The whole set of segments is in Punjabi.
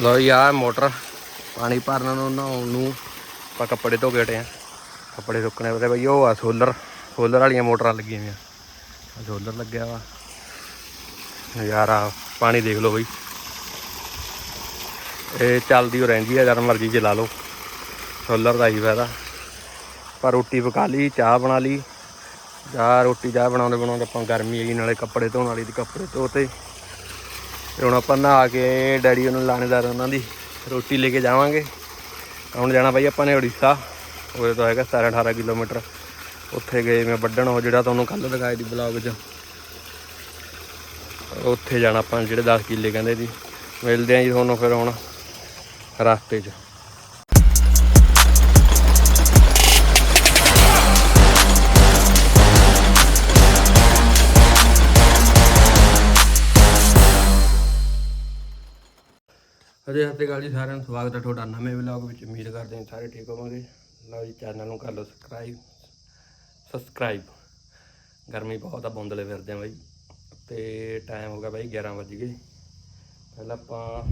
ਲੋ ਯਾਰ ਮੋਟਰ ਪਾਣੀ ਭਰਨ ਨੂੰ, ਨਹਾਉਣ ਨੂੰ ਆਪਾਂ ਕੱਪੜੇ ਧੋ ਕੇ ਹਟੇ ਆ ਕੱਪੜੇ ਸੁੱਕਣੇ ਉਹਦੇ ਬਈ ਉਹ ਆ ਸੋਲਰ ਸੋਲਰ ਵਾਲੀਆਂ ਮੋਟਰਾਂ ਲੱਗੀਆਂ ਹੋਈਆਂ। ਸੋਲਰ ਲੱਗਿਆ ਵਾ। ਯਾਰ ਆ ਪਾਣੀ ਦੇਖ ਲਓ ਬਈ। ਇਹ ਚੱਲਦੀ ਹੋ ਰਹਿੰਦੀ ਆ, ਜਦ ਮਰਜ਼ੀ ਚਲਾ ਲਓ। ਸੋਲਰ ਦਾ ਹੀ ਫਾਇਦਾ। ਪਰ ਰੋਟੀ ਪਕਾ ਲਈ, ਚਾਹ ਬਣਾ ਲਈ। ਜਾਂ ਰੋਟੀ ਚਾਹ ਬਣਾਉਂਦੇ ਬਣਾਉਂਦੇ ਆਪਾਂ ਗਰਮੀ ਆਈ, ਨਾਲੇ ਕੱਪੜੇ ਧੋਣ ਵਾਲੀ ਦੀ ਕੱਪੜੇ ਧੋਤੇ। ਤੇ ਹੁਣ ਆਪਾਂ ਨਹਾ ਕੇ ਡੈਡੀ ਉਹਨੂੰ ਲਾਣੇਦਾਰ ਉਹਨਾਂ ਦੀ। ਰੋਟੀ ਲੈ ਕੇ ਜਾਵਾਂਗੇ। ਹੁਣ ਜਾਣਾ ਬਾਈ ਆਪਾਂ ਨੇ, ਉੜੀਸਾ? ਉਹਦੇ ਤੋਂ ਹੈਗਾ 17 18 ਕਿਲੋਮੀਟਰ। ਉੱਥੇ ਗਏ ਮੈਂ ਵੱਢਣ, ਉਹ ਜਿਹੜਾ ਤੁਹਾਨੂੰ ਕੱਲ ਦਿਖਾਇਆ ਦੀ ਬਲੌਗ 'ਚ। ਉੱਥੇ ਜਾਣਾ ਆਪਾਂ, ਜਿਹੜੇ 10 ਕਿੱਲੇ ਕਹਿੰਦੇ ਸੀ। ਮਿਲਦੇ ਆਂ ਜੀ ਤੁਹਾਨੂੰ ਫਿਰ ਹੁਣ, ਰਸਤੇ 'ਚ। ਅਜੇ ਹੱਤੇ ਜੀ ਸਾਰਿਆਂ ਨੂੰ, ਸਵਾਗਤ ਹੈ ਤੁਹਾਡਾ ਨਵੇਂ ਵਲੌਗ ਵਿੱਚ। ਉਮੀਦ ਕਰਦੇ ਹਾਂ ਸਾਰੇ ਠੀਕ ਹੋਵਾਂਗੇ। ਲਓ ਜੀ ਚੈਨਲ ਨੂੰ ਕਰ ਲਓ ਸਬਸਕ੍ਰਾਈਬ ਸਬਸਕ੍ਰਾਈਬ ਗਰਮੀ ਬਹੁਤ ਆ, ਬੁੰਦਲੇ ਫਿਰਦੇ ਆ ਬਾਈ। ਤੇ ਟਾਈਮ ਹੋ ਗਿਆ ਬਾਈ 11 ਵਜ ਗਏ। ਪਹਿਲਾਂ ਆਪਾਂ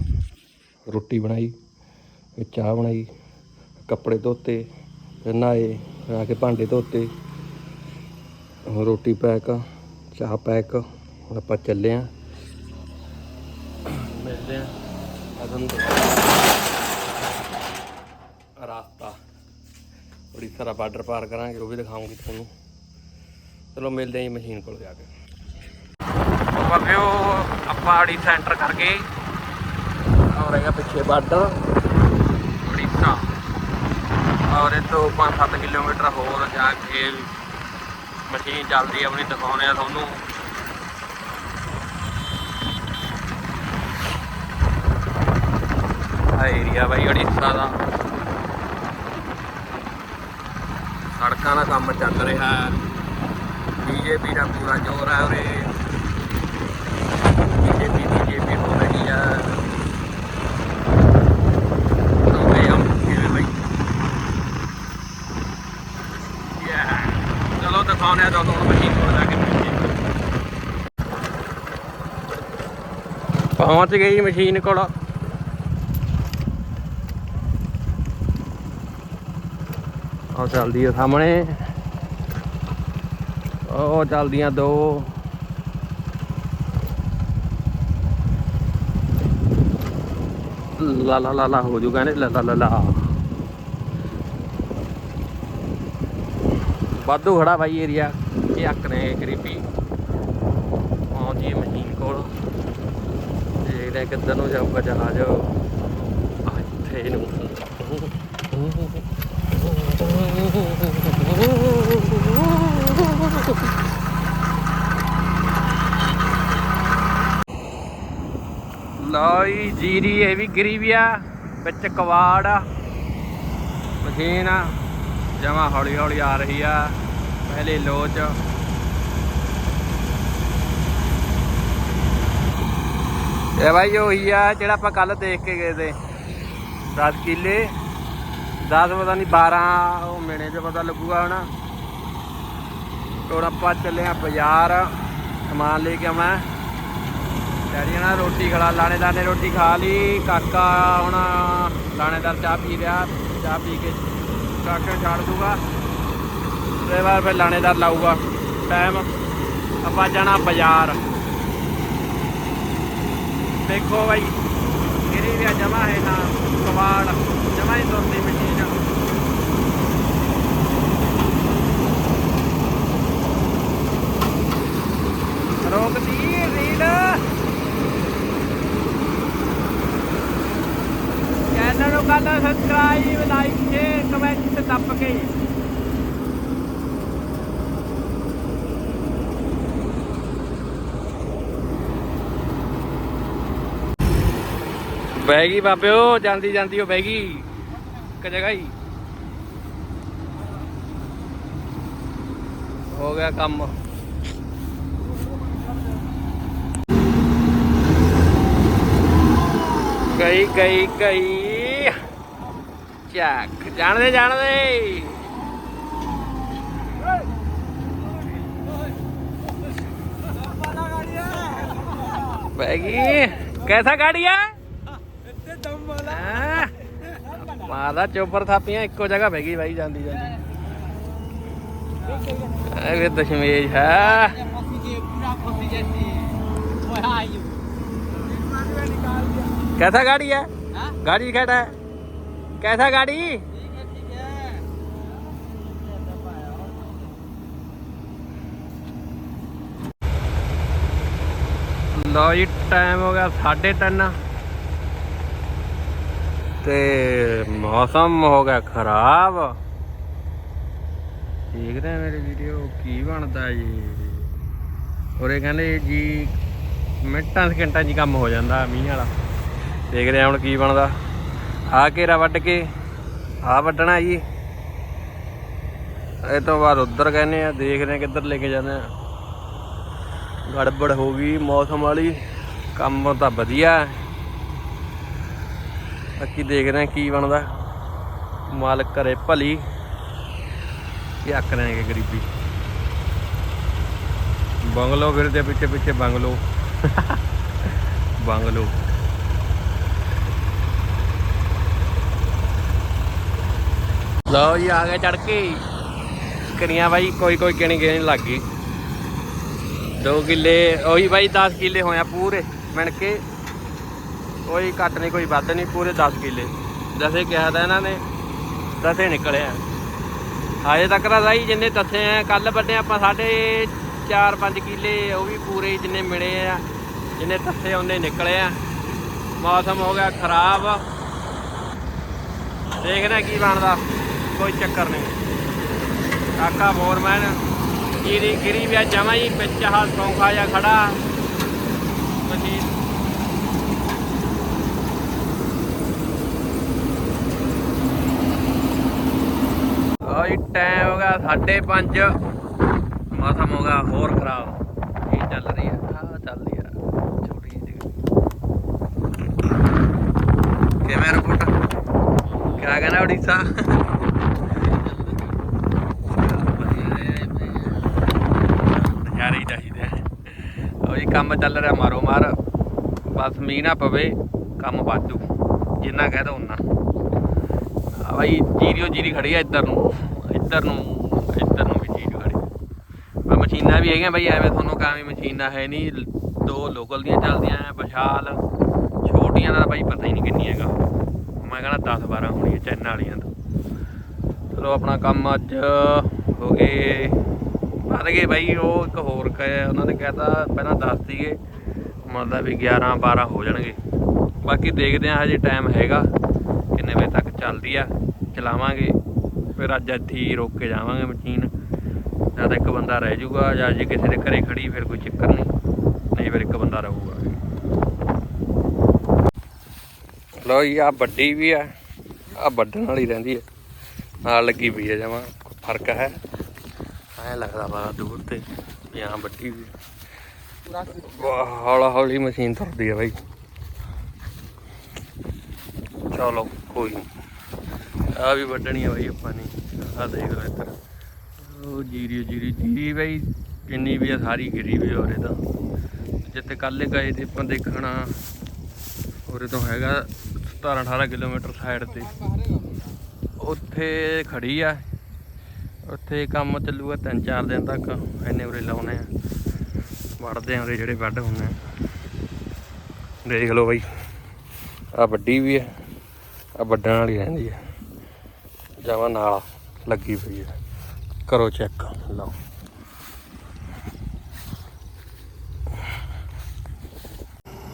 ਰੋਟੀ ਬਣਾਈ, ਫਿਰ ਚਾਹ ਬਣਾਈ, ਕੱਪੜੇ ਧੋਤੇ, ਫਿਰ ਨਹਾਏ ਫਿਰ ਆ ਕੇ ਭਾਂਡੇ ਧੋਤੇ। ਰੋਟੀ ਪੈਕ ਚਾਹ ਪੈਕ ਹੁਣ ਆਪਾਂ ਚੱਲੇ ਆਂ ਅਦਨ ਰਾਸਤਾ ਉੜੀਸਾ ਦਾ ਬਾਰਡਰ ਪਾਰ ਕਰਾਂਗੇ, ਉਹ ਵੀ ਦਿਖਾਉਂਗੀ ਤੁਹਾਨੂੰ। ਚਲੋ ਮਿਲਦੇ ਹਾਂ ਜੀ ਮਸ਼ੀਨ ਕੋਲ ਜਾ ਕੇ। ਬਾਬਿਓ ਆਪਾਂ ਆੜੀ ਸੈਂਟਰ ਕਰਕੇ ਔਰ ਹੈਗਾ ਪਿੱਛੇ ਬਾਰਡਰ। ਉੜੀਸਾ। ਔਰ ਇਹ ਤੋਂ 5-7 ਕਿਲੋਮੀਟਰ ਹੋਰ ਜਾ ਕੇ ਮਸ਼ੀਨ ਚੱਲਦੀ ਆ, ਆਪਣੀ ਦਿਖਾਉਣੇ ਆ ਤੁਹਾਨੂੰ। ਆ ਏਰੀਆ ਬਾਈ ਉੜੀਸਾ ਦਾ ਸੜਕਾਂ ਦਾ ਕੰਮ ਚੱਲ ਰਿਹਾ। ਹੈ ਬੀਜੇਪੀ ਦਾ ਪੂਰਾ ਜ਼ੋਰ ਹੈ ਉਰੇ। ਬੀਜੇਪੀ ਬੀਜੇਪੀ ਹੋ ਰਹੀ ਹੈ ਚਲੋ ਦਿਖਾਉਣੇ ਆ ਤੁਹਾਨੂੰ ਮਸ਼ੀਨ ਕੋਲ ਜਾ ਕੇ ਪਹੁੰਚ ਗਈ ਮਸ਼ੀਨ ਕੋਲ। ਉਹ ਚੱਲਦੀ ਆ ਸਾਹਮਣੇ। ਉਹ ਚੱਲਦੀਆਂ ਦੋ। ਲਾ ਲਾ ਲਾ ਲਾ, ਹੋ ਜੂਗਾ ਨੇ ਲਾ ਲਾ ਲਾ ਵਾਧੂ ਖੜਾ ਬਾਈ ਏਰੀਆ, ਇਹ ਅੱਕ ਨੇ ਗਰੀਬੀ ਪਹੁੰਚੀ ਮਸ਼ੀਨ ਕੋਲ। ਦੇਖਦੇ ਕਿੱਧਰ ਨੂੰ ਜਾਊਗਾ ਜਹਾਜ਼। ਇੱਥੇ ਨੂੰ ਲੋਈ ਜੀਰੀ, ਇਹ ਵੀ ਗਰੀਬੀ ਆ। ਵਿੱਚ ਕਵਾੜ ਆ, ਮਸ਼ੀਨ ਆ, ਜਮਾ ਹੌਲੀ ਹੌਲੀ ਆ ਰਹੀ ਆ, ਪਹਿਲੇ ਲੋਚ ਇਹ ਭਾਈ ਉਹੀ ਆ, ਜਿਹੜਾ ਆਪਾਂ ਕੱਲ ਦੇਖ ਕੇ ਗਏ ਤੇ। 10 ਕਿੱਲੇ 10 ਪਤਾ ਨਹੀਂ 12 ਉਹ ਮਹੀਨੇ 'ਚ ਪਤਾ ਲੱਗੂਗਾ ਹੁਣ ਹੁਣ ਆਪਾਂ ਚੱਲੇ ਆ ਬਾਜ਼ਾਰ, ਸਮਾਨ ਲੈ ਕੇ ਆਉਣਾ। ਡੈਡੀ ਨਾਲ ਰੋਟੀ ਖਲਾ ਲਾਣੇਦਾਰ ਨੇ ਰੋਟੀ ਖਾ ਲਈ, ਕਾਕਾ ਹੁਣ ਲਾਣੇਦਾਰ ਚਾਹ ਪੀ ਰਿਹਾ, ਚਾਹ ਪੀ ਕੇ ਕਾਕੇ ਨੂੰ ਛੱਡ ਦੂਗਾ ਤੇ ਬਾਅਦ ਫਿਰ ਲਾਣੇਦਾਰ ਲਾਊਗਾ। ਟਾਈਮ ਆਪਾਂ ਜਾਣਾ ਬਾਜ਼ਾਰ। ਦੇਖੋ ਬਾਈ ਮੇਰੀ ਵੀ ਜਮਾ ਹੈ ਨਾ, ਕਵਾੜ, ਜਮਾ ਹੀ ਤੁਰਦੀ ਮਸ਼ੀਨ ਰੋਕਦੀ ਰੀਡ ਚੈਨਲ ਨੂੰ ਕਰ ਲਓ ਸਬਸਕ੍ਰਾਈਬ ਲਾਈਕ ਸ਼ੇਅਰ ਕਮੈਂਟ ਦੱਬ ਕੇ ਬਹਿ ਗਈ ਬਾਬਿਓ ਜਾਂਦੀ ਜਾਂਦੀ ਉਹ ਬਹਿ ਗਈ ਇੱਕ ਜਗ੍ਹਾ ਹੀ ਹੋ ਗਿਆ ਕੰਮ ਗਈ ਗਈ ਗਈ ਚੱਕ ਜਾਣਦੇ ਜਾਣਦੇ ਬਹਿ ਗਈ कैसा गाड़ी है इतने दम ਮਾਰਦਾ ਚੋਪਰ ਥਾਪੀਆਂ ਇੱਕੋ ਜਗ੍ਹਾ ਬਹਿ ਗਈ ਬਾਈ ਜਾਂਦੀ ਜਾਂਦੀ ਇਹ ਵੀ ਦਸ਼ਮੇਸ਼ ਹੈ कैसा गाड़ी है गाड़ी कैसा है कैसा गाड़ी ਲਓ ਜੀ ਟਾਈਮ ਹੋ ਗਿਆ 3:30 ਤੇ ਮੌਸਮ ਹੋ ਗਿਆ ਖਰਾਬ। ਦੇਖ ਰਹੇ ਮੇਰੇ ਵੀਡੀਓ ਕੀ ਬਣਦਾ ਜੀ। ਉਰੇ ਕਹਿੰਦੇ ਜੀ, ਮਿੰਟਾਂ ਸਕਿੰਟਾਂ 'ਚ ਕੰਮ ਹੋ ਜਾਂਦਾ ਮੀਂਹ ਵਾਲਾ। ਦੇਖ ਰਹੇ ਹੁਣ ਕੀ ਬਣਦਾ। ਆ ਘੇਰਾ ਵੱਢ ਕੇ, ਆ ਵੱਢਣਾ ਜੀ। ਇਹ ਤੋਂ ਬਾਅਦ ਉੱਧਰ ਕਹਿੰਦੇ ਆ ਦੇਖਦੇ ਆ ਕਿੱਧਰ ਲੈ ਕੇ ਜਾਂਦੇ ਆ ਗੜਬੜ ਹੋ ਗਈ ਮੌਸਮ ਵਾਲੀ। ਕੰਮ ਤਾਂ ਵਧੀਆ। ਬਾਕੀ ਦੇਖਦੇ ਆ ਕੀ ਬਣਦਾ। ਮਾਲਕ ਕਰੇ ਭਲੀ। ਕੀ ਅੱਕ ਰਹੇ ਗਰੀਬੀ। ਬੰਗਲੋ ਫਿਰਦੇ ਪਿੱਛੇ ਪਿੱਛੇ ਬੰਗਲੋ। ਬੰਗਲੋ। ਲਓ ਜੀ, ਆ ਗਏ ਚੜ ਕੇ ਕਰੀਆਂ ਬਾਈ ਕੋਈ ਕੋਈ ਕਿਣੀ ਕਿਣੀ ਲੱਗ ਗਈ। 2 ਕਿੱਲੇ, ਉਹੀ ਬਾਈ 10 ਕਿੱਲੇ ਹੋਇਆ ਪੂਰੇ ਮਿਣ ਕੇ ਕੋਈ ਘੱਟ ਨਹੀਂ, ਕੋਈ ਵੱਧ ਨਹੀਂ, ਪੂਰੇ 10 ਕਿੱਲੇ। ਦਸੇ ਕਿਹਾ ਤਾਂ ਇਹਨਾਂ ਨੇ ਦਸੇ ਨਿਕਲਿਆ ਹਜੇ ਤੱਕ ਤਾਂ ਬਾਈ ਜਿੰਨੇ ਦੱਸੇ ਆ ਕੱਲ ਵੱਡੇ ਆਪਾਂ ਸਾਡੇ 4-5 ਕਿੱਲੇ, ਉਹ ਵੀ ਪੂਰੇ ਜਿੰਨੇ ਮਿਲੇ ਆ, ਜਿੰਨੇ ਦੱਸੇ ਉਹਨੇ ਨਿਕਲੇ ਆ। ਮੌਸਮ ਹੋ ਗਿਆ ਖਰਾਬ। ਦੇਖਦੇ ਆ ਕੀ ਬਣਦਾ, ਕੋਈ ਚੱਕਰ ਨਹੀਂ। ਕਾਕਾ ਫੋਰਮੈਨ ਜੀਰੀ ਗਿਰੀ ਵੀ ਜਮਾ ਹੀ ਵਿੱਚ ਆਹ ਸੌਂਖਾ ਜਾਂ ਖੜਾ। ਮਸ਼ੀਨ। ਆਈ ਟਾਈਮ ਹੋ ਗਿਆ 5:30 ਮੌਸਮ ਹੋ ਗਿਆ ਹੋਰ ਖਰਾਬ। ਇਹ ਚੱਲ ਰਹੀ ਹੈ ਆ ਚੱਲਦੀ ਆ। ਛੋਟੀ ਜਿਹੀ ਕਿਵੇਂ ਰਿਪੋਰਟ ਕਿਆ ਕਹਿੰਦਾ ਉੜੀਸਾ? ਨਜ਼ਾਰੇ ਹੀ ਚਾਹੀਦੇ ਉਹ ਜੀ, ਕੰਮ ਚੱਲ ਰਿਹਾ ਮਾਰੋ ਮਾਰ। ਬਸ ਮੀਂਹ ਨਾ ਪਵੇ, ਕੰਮ ਵਾਧੂ। ਜਿੰਨਾ ਕਹਿ ਦੋ ਉਨਾ ਆ ਬਾਈ, ਜੀਰੀਓ ਜੀਰੀ ਖੜੀ ਆ ਇੱਧਰ ਨੂੰ। ਇੱਧਰ ਨੂੰ ਇੱਧਰ ਨੂੰ ਵੀ ਜੀਰੀ ਖੜੀ। ਆ ਮਸ਼ੀਨਾਂ ਵੀ ਹੈਗੀਆਂ ਬਾਈ, ਐਵੇਂ ਤੁਹਾਨੂੰ ਕਾਵੇਂ ਮਸ਼ੀਨਾਂ ਹੈ ਨਹੀਂ। ਦੋ ਲੋਕਲ ਦੀਆਂ ਚੱਲਦੀਆਂ ਆ ਵਿਸ਼ਾਲ। ਛੋਟੀਆਂ ਦਾ ਬਾਈ ਪਤਾ ਹੀ ਨਹੀਂ ਕਿੰਨੀ ਹੈਗਾ। ਮੈਂ ਕਹਿੰਦਾ 10 12 ਹੋਣੀਆਂ, ਚੈਨ ਵਾਲੀਆਂ ਤਾਂ ਚਲੋ ਆਪਣਾ ਕੰਮ ਅੱਜ ਹੋ ਗਏ ਵੱਧ ਗਏ ਬਾਈ, ਉਹ ਇੱਕ ਹੋਰ ਕਹੇ ਉਹਨਾਂ ਨੇ ਕਹਿਤਾ, ਪਹਿਲਾਂ ਦੱਸ ਦੀਏ ਮਤਲਬ ਵੀ 11 12 ਹੋ ਜਾਣਗੇ। ਬਾਕੀ ਦੇਖਦੇ ਆ ਹਜੇ ਟਾਈਮ ਹੈਗਾ, ਕਿੰਨੇ ਵਜੇ ਤੱਕ ਚੱਲਦੀ ਆ, ਚਲਾਵਾਂਗੇ। ਫਿਰ ਅੱਜ ਇੱਥੇ ਹੀ ਰੋਕ ਕੇ ਜਾਵਾਂਗੇ ਮਸ਼ੀਨ ਜਦ ਇੱਕ ਬੰਦਾ ਰਹਿ ਜਾਊਗਾ, ਜਾਂ ਜੇ ਕਿਸੇ ਦੇ ਘਰੇ ਖੜੀ, ਫਿਰ ਕੋਈ ਚੱਕਰ ਨਹੀਂ। ਨਹੀਂ ਫਿਰ ਇੱਕ ਬੰਦਾ ਰਹੂਗਾ। ਲੋ ਜੀ ਆ ਵੱਡੀ ਵੀ ਆ ਆ ਵੱਢਣ ਵਾਲੀ ਰਹਿੰਦੀ ਹੈ ਨਾਲ ਲੱਗੀ ਪਈ ਹੈ ਜਮਾ, ਫ਼ਰਕ ਹੈ। ਐ ਲੱਗਦਾ ਵਾ ਦੂਰ ਤੇ, ਵੀ ਹਾਂ ਵੱਡੀ ਵੀ। ਹੌਲਾ ਹੌਲੀ ਮਸ਼ੀਨ ਤੁਰਦੀ ਹੈ ਬਾਈ। ਚਲੋ, ਕੋਈ ਨੀ। ਆ ਵੀ ਵੱਢਣੀ ਆ ਬਾਈ ਆਪਾਂ ਨੇ। ਆ ਦੇਖ ਲਓ ਇੱਧਰ। ਉਹ ਜੀਰੀ ਜੀਰੀ ਜੀਰੀ ਬਾਈ। ਕਿੰਨੀ ਵੀ ਆ, ਸਾਰੀ ਗਿਰੀ ਵੀ ਹੋਰੇ ਤਾਂ। ਜਿੱਥੇ ਕੱਲ ਗਏ ਤੇ ਆਪਾਂ ਦੇਖਣਾ। ਉਰੇ ਤੋਂ ਹੈਗਾ 17 18 ਕਿਲੋਮੀਟਰ ਸਾਈਡ ਤੇ। ਉੱਥੇ ਖੜੀ ਆ। ਉੱਥੇ ਕੰਮ ਚੱਲੂਗਾ ਤਿੰਨ ਚਾਰ ਦਿਨ ਤੱਕ। ਐਨੇ ਉਰੇ ਲਾਉਣੇ ਆ। ਵੜਦੇ ਆ ਉਰੇ ਜਿਹੜੇ ਵੱਢ ਹੁੰਦੇ ਆ। ਦੇਖ ਲਓ ਬਾਈ ਆ ਵੱਡੀ ਵੀ ਹੈ ਆ ਵੱਢਣ ਵਾਲੀ ਰਹਿੰਦੀ ਹੈ ਜਾਵਾ ਨਾਲ, ਲੱਗੀ ਪਈ ਹੈ ਕਰੋ ਚੈੱਕ ਲਓ।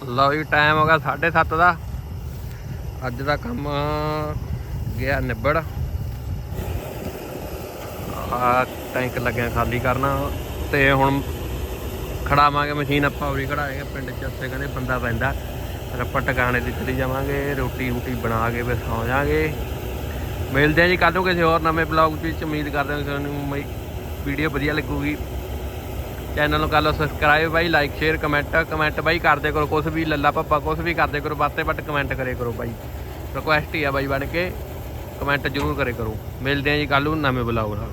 ਲਓ ਜੀ ਟਾਈਮ ਹੋ ਗਿਆ 7:30 ਦਾ। ਅੱਜ ਦਾ ਕੰਮ ਗਿਆ ਨਿਬੜ। ਆ ਟੈਂਕ ਲੱਗਿਆ ਖਾਲੀ ਕਰਨਾ ਤੇ ਹੁਣ ਖੜਾਵਾਂਗੇ ਮਸ਼ੀਨ, ਆਪਾਂ ਉਰੀ ਖੜਾਏਗੇ ਪਿੰਡ ਚ, ਉੱਥੇ ਕਹਿੰਦੇ ਬੰਦਾ ਪੈਂਦਾ। ਫਿਰ ਆਪਾਂ ਟਿਕਾਣੇ ਤੇ ਚਲੀ ਜਾਵਾਂਗੇ, ਰੋਟੀ ਰੂਟੀ ਬਣਾ ਕੇ ਫਿਰ ਸੌ ਜਾਾਂਗੇ। ਮਿਲਦੇ ਆ ਜੀ ਕੱਲ ਨੂੰ ਕਿਸੇ ਹੋਰ ਨਵੇਂ ਬਲੌਗ ਵਿੱਚ ਉਮੀਦ ਕਰਦੇ ਹਾਂ ਤੁਹਾਨੂੰ ਵੀਡੀਓ ਵਧੀਆ ਲੱਗੂਗੀ। ਚੈਨਲ ਨੂੰ ਕਰ ਲਓ ਸਬਸਕ੍ਰਾਈਬ ਬਾਈ ਲਾਈਕ ਸ਼ੇਅਰ ਕਮੈਂਟ ਕਮੈਂਟ ਬਾਈ ਕਰਦੇ ਕਰੋ ਕੁਝ ਵੀ ਲੱਲਾ ਪੱਪਾ ਕੁਝ ਵੀ ਕਰਦੇ ਕਰੋ ਬਾਤੇ ਬੱਟ ਕਮੈਂਟ ਕਰੇ ਕਰੋ ਬਾਈ। ਰਿਕੁਐਸਟ ਹੀ ਆ ਬਾਈ ਬਣ ਕੇ ਕਮੈਂਟ ਜ਼ਰੂਰ ਕਰੇ ਕਰੋ। ਮਿਲਦੇ ਆ ਜੀ ਕੱਲ ਨੂੰ ਨਵੇਂ ਬਲੌਗ ਨਾਲ।